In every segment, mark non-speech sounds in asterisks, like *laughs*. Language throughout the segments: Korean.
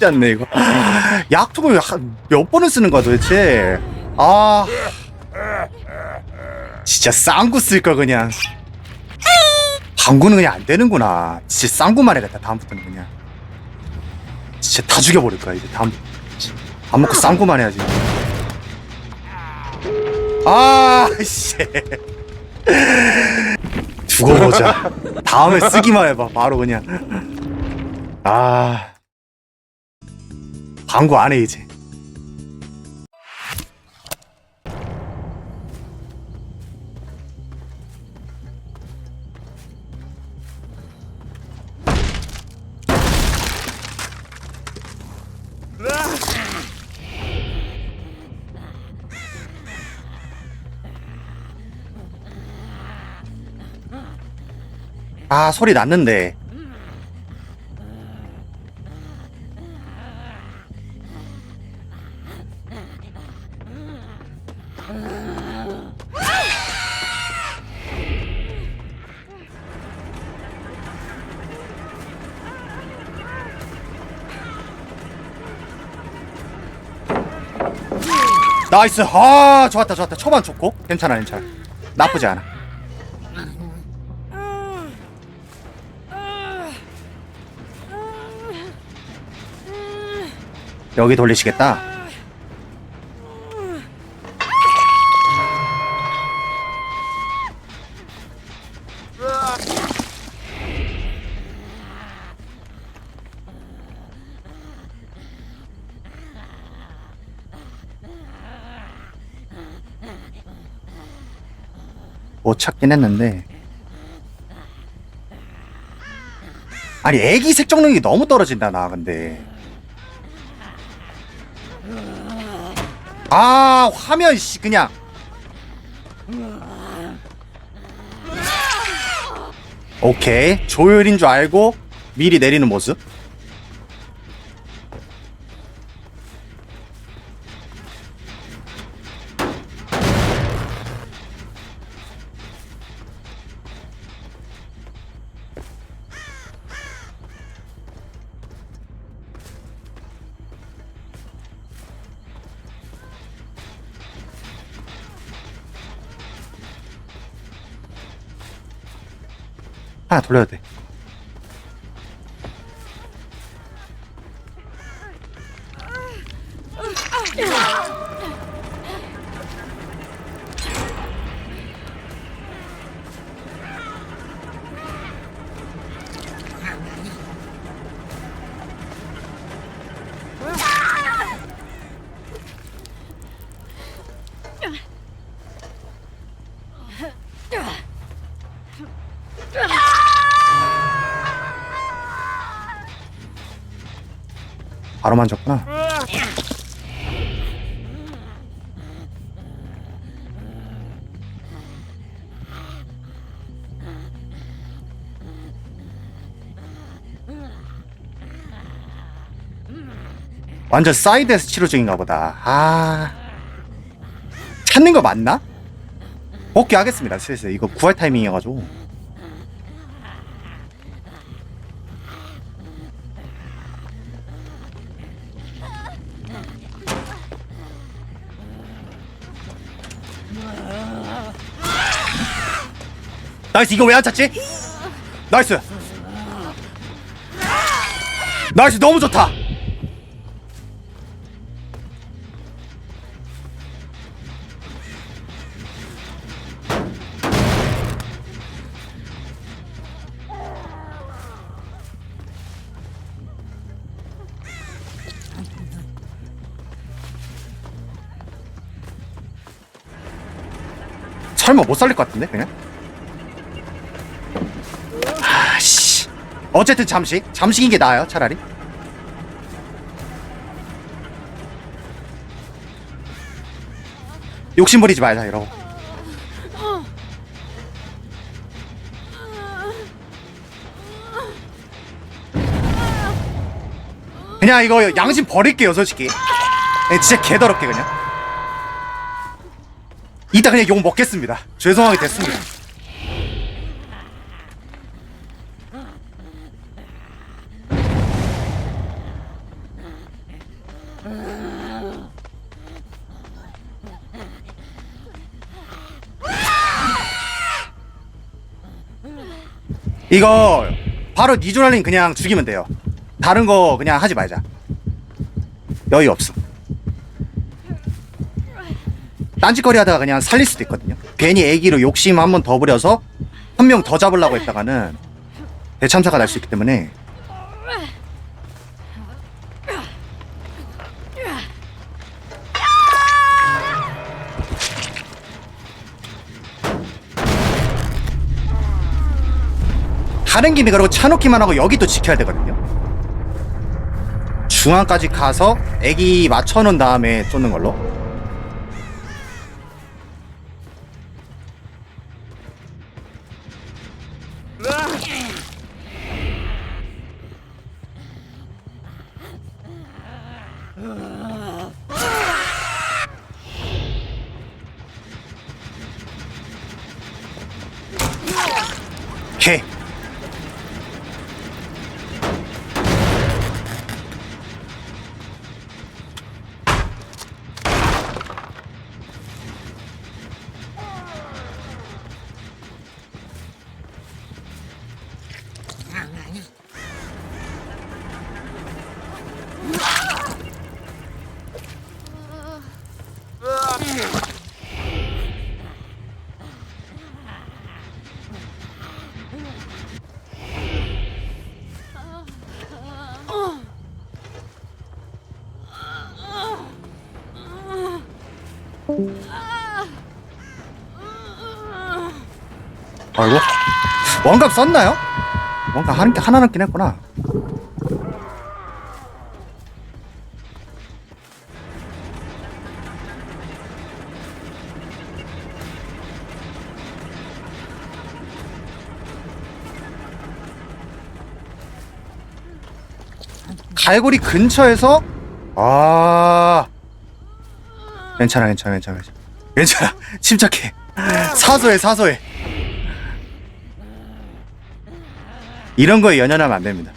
쉽지 않네 이거. 약통을 한- 몇 번을 쓰는 거야 도대체? 아. 진짜 쌍구 쓸걸 그냥. 방구는 그냥 안 되는구나. 진짜 쌍구만 해야겠다 다음부터는 그냥. 진짜 다 죽여버릴 거야 이제 다음. 밥 먹고 쌍구만 해야지. 아씨. 두고 보자. 다음에 쓰기만 해봐 바로 그냥. 아 광고 안 해 이제. 아 소리 났는데 나이스. 아 좋았다 좋았다. 초반 좋고. 괜찮아 괜찮아. 나쁘지 않아. 여기 돌리시겠다 못 찾긴 했는데. 아니 애기 색적 능력이 너무 떨어진다 나 근데. 아 화면 씨 그냥. 오케이. 조율인 줄 알고 미리 내리는 모습 하나 돌려야 돼 바로 만졌구나. 완전 사이드에서 치료 중인가 보다. 아 찾는 거 맞나? 복귀하겠습니다. 슬슬. 이거 구할 타이밍이어가지고 나이스 이거 왜 안 찾지? 나이스 나이스 너무 좋다 설마 못 살릴 것 같은데 그냥? 아씨 어쨌든 잠식 잠식인 게 나아요 차라리. 욕심 부리지 말자 이러고. 그냥 이거 양심 버릴게요 솔직히. 네, 진짜 개더럽게 그냥. 이따 그냥 욕 먹겠습니다. 죄송하게 됐습니다 이거 바로 니조랄린 그냥 죽이면 돼요. 다른 거 그냥 하지 말자. 여유 없어. 딴짓거리 하다가 그냥 살릴 수도 있거든요. 괜히 애기로 욕심 한 번 더 부려서 한 명 더 잡으려고 했다가는 대참사가 날 수 있기 때문에 하는 김에 그러고 차 놓기만 하고 여기도 지켜야 되거든요. 중앙까지 가서 애기 맞춰놓은 다음에 쫓는 걸로. 개. 아이고 원갑 썼나요? 게 하나 남긴 했구나. 갈고리 근처에서? 아. 괜찮아 괜찮아 괜찮아 괜찮아. 괜찮아. *laughs* 침착해. 사소해 사소해. 이런 거에 연연하면 안 됩니다.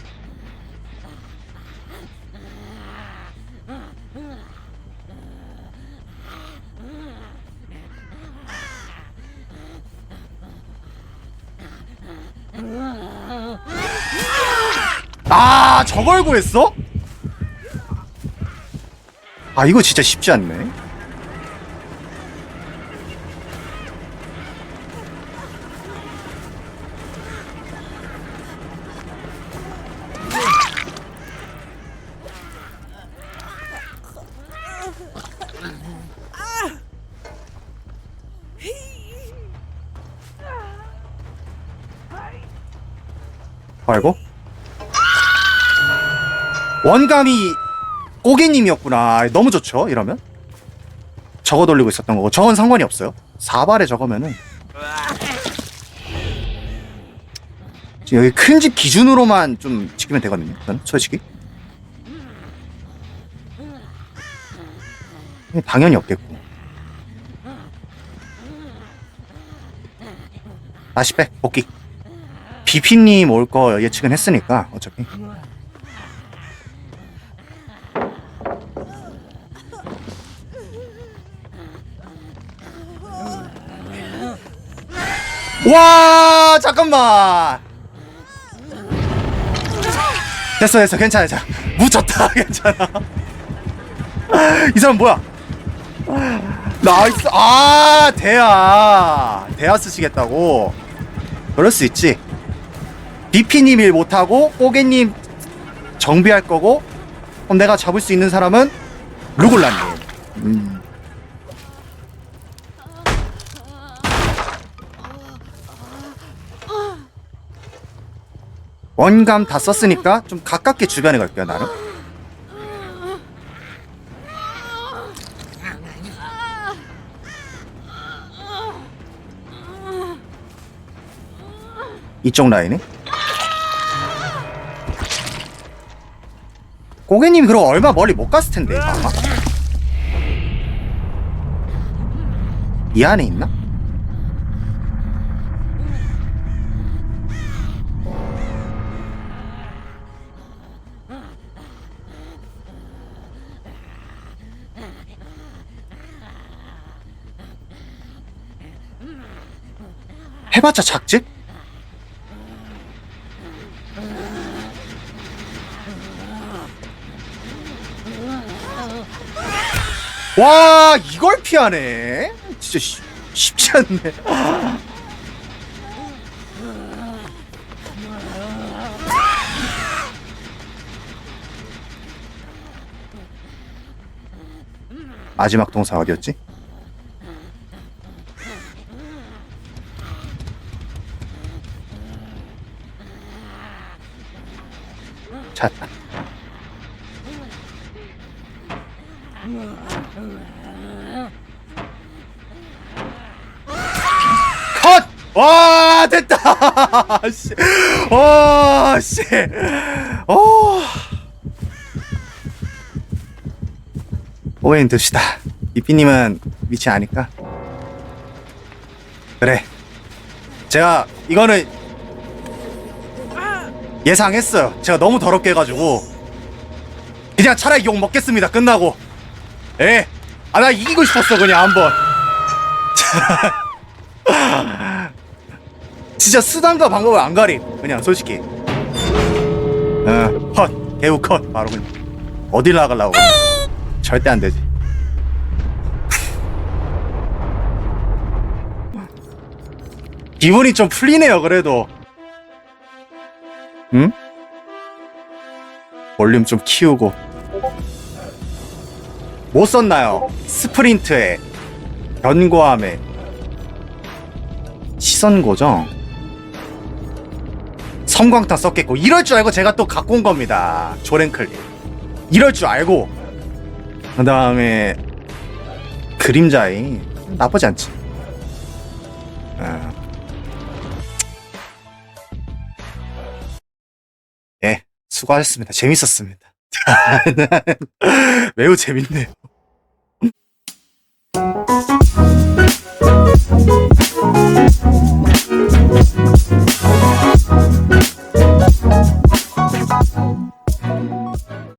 아, 저걸 구했어? 아, 이거 진짜 쉽지 않네. 아이고. 원감이 꼬개님이었구나. 너무 좋죠, 이러면? 저거 돌리고 있었던 거고. 저건 상관이 없어요. 4발에 저거면은. 지금 여기 큰 집 기준으로만 좀 지키면 되거든요. 저는 솔직히. 당연히 없겠고. 다시 빼, 복귀. 비피님 올 거 예측은 했으니까, 어차피. 와 잠깐만. 됐어 됐어. 괜찮아 괜찮아. 묻혔다. *laughs* 괜찮아. 이 사람 뭐야? 나이스. 아 대야. 대야 쓰시겠다고? 그럴 수 있지. 비피님 일 못하고 꼬개님 정비할 거고 그럼 내가 잡을 수 있는 사람은 루골라님. 음. 원감 다 썼으니까 좀 가깝게 주변에 갈게요 나는. 이쪽 라인에? 고객님이 그럼 얼마 멀리 못 갔을 텐데 아마? 이 안에 있나? 해봤자 작지? 와 이걸 피하네 진짜 쉬- 쉽지 않네 마지막 동사 어디였지? 찾았다 컷! 와 됐다. 씨. *laughs* 와 씨. 어. 오해인 듯이다. 이삐님은 위치 아니까? 그래. 제가 이거는 예상했어요. 제가 너무 더럽게 해가지고. 그냥 차라리 욕 먹겠습니다. 끝나고. 예. 아 나 이기고 싶었어 그냥 한번 *laughs* 진짜 수단과 방법을 안 가림 그냥 솔직히. 어컷. 개우 컷. 바로 그냥. 어딜 나가려고. 그냥. 절대 안 되지. 기분이 좀 풀리네요 그래도. 응? 볼륨 좀 키우고. 뭐 썼나요? 스프린트에. 견고함에. 시선 고정 성광 타 썼겠고 이럴 줄 알고 제가 또 갖고 온 겁니다. 조랭클리. 이럴 줄 알고. 그 다음에 그림자잉 나쁘지 않지. 아. 예 수고하셨습니다. 재밌었습니다. *laughs* 매우 재밌네요.